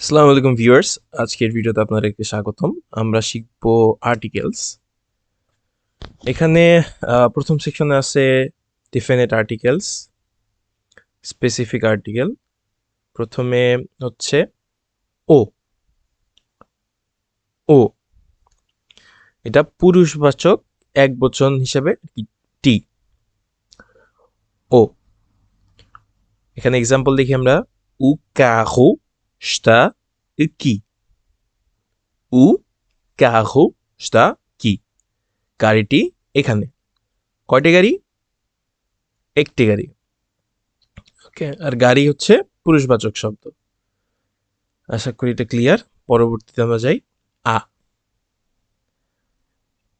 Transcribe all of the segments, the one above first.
আসসালামু আলাইকুম ভিউয়ার্স আজকের ভিডিওতে আপনাদেরকে স্বাগতম। আমরা শিখব আর্টিকেলস এখানে প্রথম সেকশনে আছে ডিফিনেট আর্টিকেলস স্পেসিফিক আর্টিকেল প্রথমে হচ্ছে ও ও এটা পুরুষবাচক, এক বচন হিসেবে টি ও এখানে এক্সাম্পল দেখি আমরা। উ কাহু está aqui. O carro está aqui. গাড়িটি এখানে। কয়টি গাড়ি? একটি গাড়ি। ওকে, আর গাড়ি হচ্ছে পুরুষবাচক শব্দ। আশা করি এটা ক্লিয়ার পরবর্তীতে আমরা যাই। আ।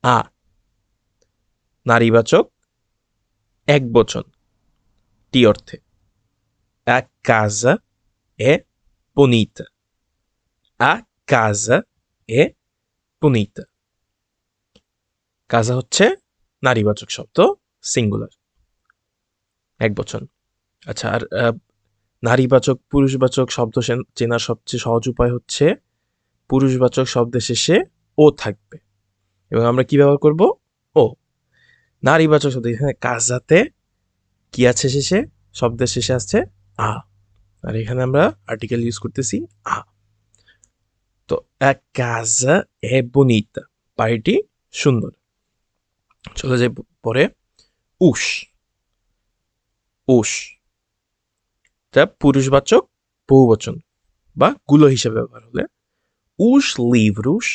আ। নারীবাচক এক বচন। টি অর্থে। এক কাজা এ bonita. A casa é bonita. কাজা হচ্ছে নারীবাচক শব্দ সিঙ্গুলার এক বচন আচ্ছা আর নারীবাচক, পুরুষবাচক শব্দ চেনার সবচেয়ে সহজ উপায় হচ্ছে পুরুষবাচক শব্দের শেষে ও থাকবে। এবং আমরা কি ব্যবহার করব? ও। নারীবাচক শব্দ, এখানে কাজাতে কি আছে শেষে? শব্দের শেষে আছে আ। আর এখানে আমরা আর্টিকেল ইউজ করতেছি আ। তো এক এ বনিতা, বাড়িটি সুন্দর। চলে যাই পরে উস। উস। এটা পুরুষবাচক, বহুবচন বা গুলো হিসেবে ব্যবহার হলে। os livros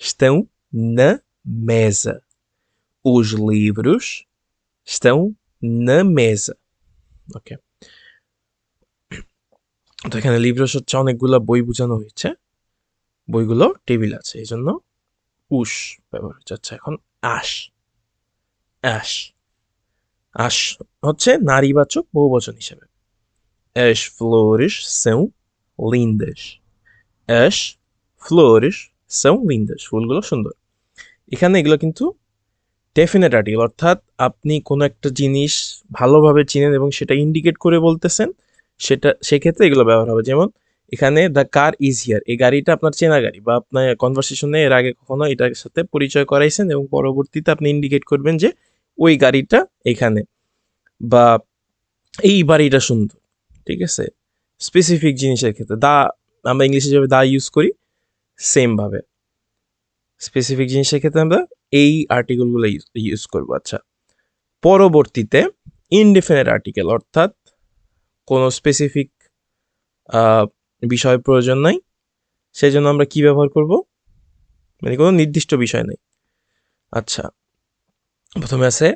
estão na mesa os livros estão na mesa ওকে। তো এখানে লিব্রস হচ্ছে অনেকগুলো বই বোঝানো হয়েছে। বইগুলো টেবিল আছে এই জন্য উস ব্যবহার হচ্ছে। আচ্ছা এখন আশ অ্যাশ আশ হচ্ছে নারীবাচক বহুবচন হিসেবে। As ফ্লোরিশ são লিন্দেশ। As ফ্লোরিশ são লিন্দেশ, ফুলগুলো সুন্দর। এখানে এগুলো কিন্তু ডেফিনেট আর্টিকেল অর্থাৎ আপনি কোনো একটা জিনিস ভালোভাবে চিনেন এবং সেটা ইন্ডিকেট করে বলতেছেন সেটা, সেক্ষেত্রে এগুলো ব্যবহার হবে। যেমন এখানে দ্য কার ইজ হিয়ার এই গাড়িটা আপনার চেনা গাড়ি বা আপনার কনভারসেশনে এর আগে কখনো এটার সাথে পরিচয় করাইছেন এবং পরবর্তীতে আপনি ইন্ডিকেট করবেন যে ওই গাড়িটা এখানে বা এই বাড়িটা সুন্দর, ঠিক আছে? স্পেসিফিক জিনিসের ক্ষেত্রে দা আমরা ইংলিশে যেভাবে দা ইউজ করি সেমভাবে স্পেসিফিক জিনিসের ক্ষেত্রে আমরা এই আর্টিকেলগুলো ইউজ করব। আচ্ছা পরবর্তীতে ইনডিফিনিট আর্টিকেল অর্থাৎ কোনো স্পেসিফিক বিষয় প্রয়োজন নাই। সেই জন্য আমরা কি ব্যবহার করব? মানে কোনো নির্দিষ্ট বিষয় নেই। আচ্ছা প্রথমে আছে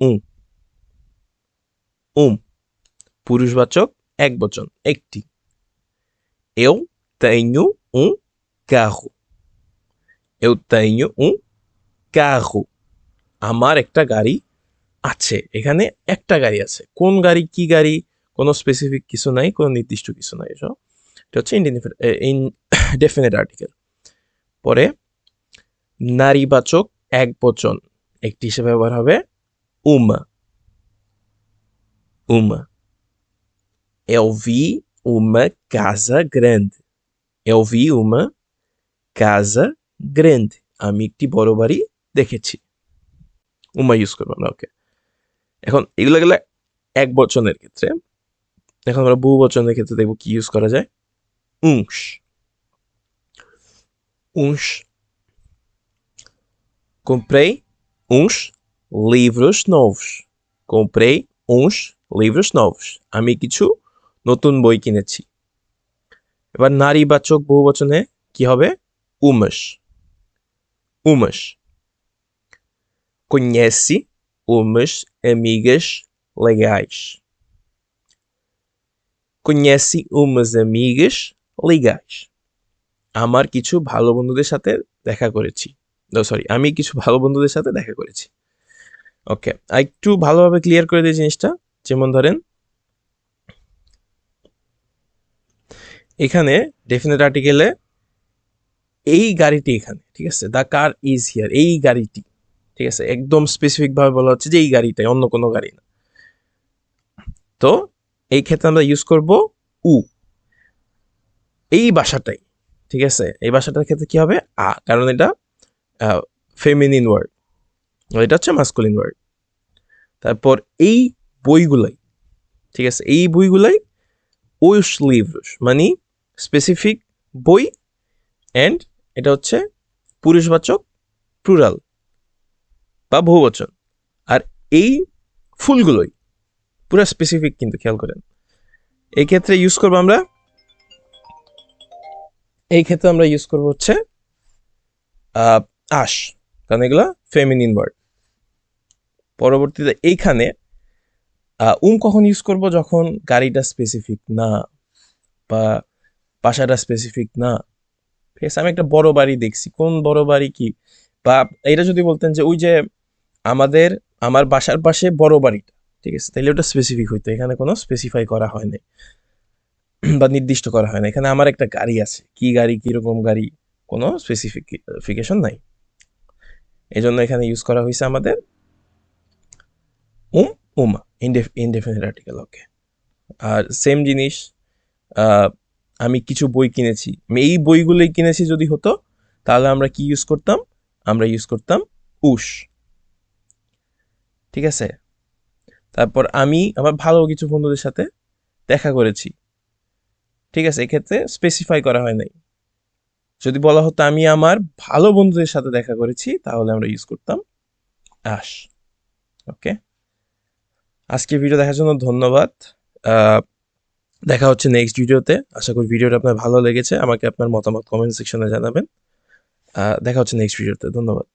উম। উম, পুরুষবাচক এক বচন, একটি। Eu tenho um carro. Eu tenho um carro. আমার একটা গাড়ি আছে, এখানে একটা গাড়ি আছে। কোন গাড়ি, কি গাড়ি? কোনো স্পেসিফিক কিছু নাই, কোনো নির্দিষ্ট কিছু নাই এসব। এটা হচ্ছে ইন ডেফিনেট আর্টিকেল পরে নারীবাচক এক বচন, একটি হিসেবে ব্যবহার হবে Uma. Uma. uma casa grande. Eu vi uma casa grande. আমি একটি বড় বাড়ি দেখেছি। উমা ইউজ করব আমরা ওকে এখন এগুলো গেলে এক বচনের ক্ষেত্রে এখন আমরা বহু বচনের ক্ষেত্রে দেখব কি ইউজ করা যায়? উংস উংস comprei uns livros novos. Comprei uns livros novos. আমি কিছু নতুন বই কিনেছি। এবার নারীবাচক বহুবচনে কি হবে? উমস উমস conhece umas amigas legais. Conhece umas amigas legais. আমার কিছু ভালো বন্ধুদের সাথে দেখা করেছি। সরি আমি কিছু ভালো বন্ধুদের সাথে দেখা করেছি। ওকে একটু ভালোভাবে ক্লিয়ার করে দিই জিনিসটা। যেমন ধরেন, এখানে ডেফিনেট আর্টিকেলে এই গাড়িটি এখানে, ঠিক আছে? দ্য কার ইজ হিয়ার এই গাড়িটি, ঠিক আছে? একদম স্পেসিফিক ভাবে বলা হচ্ছে যে এই গাড়িটাই, অন্য কোনো গাড়ি না। তো এই ক্ষেত্রে আমরা ইউজ করব উ এই বাসাটাই ঠিক আছে? এই বাসাটার ক্ষেত্রে কি হবে? আ, কারণ এটা ফেমিনিন ওয়ার্ড এটা হচ্ছে মাস্কুলিন ওয়ার্ড তারপর এই বইগুলাই, ঠিক আছে? এই বইগুলাই ওয়ুস লিভস মানে স্পেসিফিক বই অ্যান্ড এটা হচ্ছে পুরুষবাচক প্লুরাল বা বহুবচন। আর এই ফুলগুলোই পুরো স্পেসিফিক কিন্তু, খেয়াল করেন। এই ক্ষেত্রে ইউজ করব আমরা, এই ক্ষেত্রে আমরা ইউজ করব হচ্ছে আশ, কারণ এগুলো ফেমিনিন ওয়ার্ড পরবর্তীতে এইখানে উম কখন ইউজ করব? যখন গাড়িটা স্পেসিফিক না, বা বাসাটা স্পেসিফিক না। ঠিক আছে, আমি একটা বড় বাড়ি দেখছি। কোন বড় বাড়ি কি? বা এটা যদি বলতেন যে ওই যে আমাদের, আমার বাসার পাশে বড় বাড়িটা ঠিক আছে? তাহলে ওটা স্পেসিফিক হইতো। এখানে কোনো স্পেসিফাই করা হয় নাই। বা নির্দিষ্ট করা হয় না এখানে আমার একটা গাড়ি আছে। কি গাড়ি, কীরকম গাড়ি, কোনো স্পেসিফিকেশন নাই। এই জন্য এখানে ইউজ করা হয়েছে আমাদের উম, উমা ইনডেফিনিট আর্টিকেল ওকে আর সেম জিনিস আমি কিছু বই কিনেছি। এই বইগুলোই কিনেছি যদি হতো, তাহলে আমরা কি ইউজ করতাম? আমরা ইউজ করতাম উশ ঠিক আছে? তারপর আমি আমার ভালো কিছু বন্ধুদের সাথে দেখা করেছি। ঠিক আছে, এক্ষেত্রে স্পেসিফাই করা হয় নাই। যদি বলা হতো আমি আমার ভালো বন্ধুদের সাথে দেখা করেছি, তাহলে আমরা ইউজ করতাম আশ ওকে আজকে ভিডিও দেখার জন্য ধন্যবাদ। দেখা হচ্ছে নেক্সট ভিডিওতে আশা করি ভিডিওটা আপনার ভালো লেগেছে। আমাকে আপনার মতামত কমেন্ট সেকশনে জানাবেন। দেখা হচ্ছে নেক্সট ভিডিওতে ধন্যবাদ।